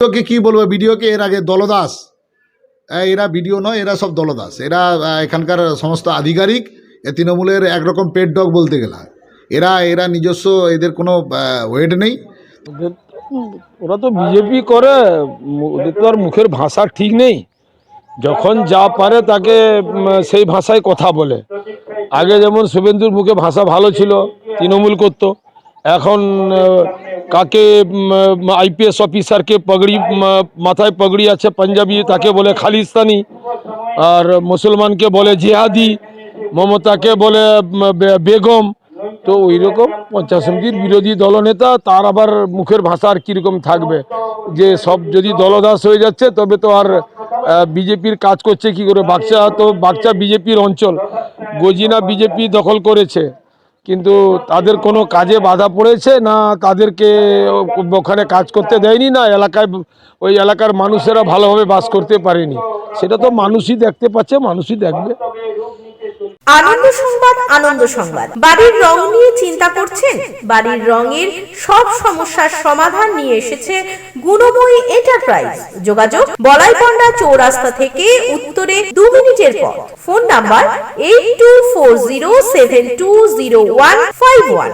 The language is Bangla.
ভিডিওকে কি বলব? ভিডিওকে এর আগে দলদাস। আহ, এরা ভিডিও নয় এরা সব দলদাস। এরা এখানকার সমস্ত আধিকারিক এ তৃণমূলের একরকম পেট ডগ বলতে গেলে। এরা এরা নিজস্ব এদের কোনো ওয়েট নেই। ওরা তো বিজেপি করে ওদের তো আর মুখের ভাষা ঠিক নেই। যখন যা পারে তাকে সেই ভাষায় কথা বলে। আগে যেমন শুভেন্দুর মুখে ভাষা ভালো ছিল তৃণমূল করতো। এখন কাকে আইপিএস অফিসারকে পগড়ি মাথায় পগড়ি আছে পাঞ্জাবি, তাকে বলে খালিস্তানি। আর মুসলমানকে বলে জিহাদি, মমতাকে বলে বেগম। তো ওই রকম পঞ্চায়েত সমিতির বিরোধী দলনেতা, তার আবার মুখের ভাষা আর কীরকম থাকবে? যে সব যদি দলদাস হয়ে যাচ্ছে, তবে তো আর বিজেপির কাজ করছে কি করে? বাক্সা তো বাক্সা বিজেপির অঞ্চল। গজিনা বিজেপি দখল করেছে। কিন্তু তাদের কোনো কাজে বাধা পড়েছে না তাদেরকে ওখানে কাজ করতে দেয়নি না এলাকায় ওই এলাকার মানুষেরা ভালোভাবে বাস করতে পারেনি। সেটা তো মানুষই দেখতে পাচ্ছে, মানুষই দেখবে। আনন্দ সংবাদ আনন্দ সংবাদ। বাড়ির রং নিয়ে চিন্তা করছেন? বাড়ির রঙের সব সমস্যার সমাধান নিয়ে এসেছে গুণময়ী এন্টারপ্রাইজ যোগাযোগ বলাইপন্ডা চৌরাস্তা থেকে উত্তরে দু মিনিটের পথ। Phone number eight two four zero seven two zero one five one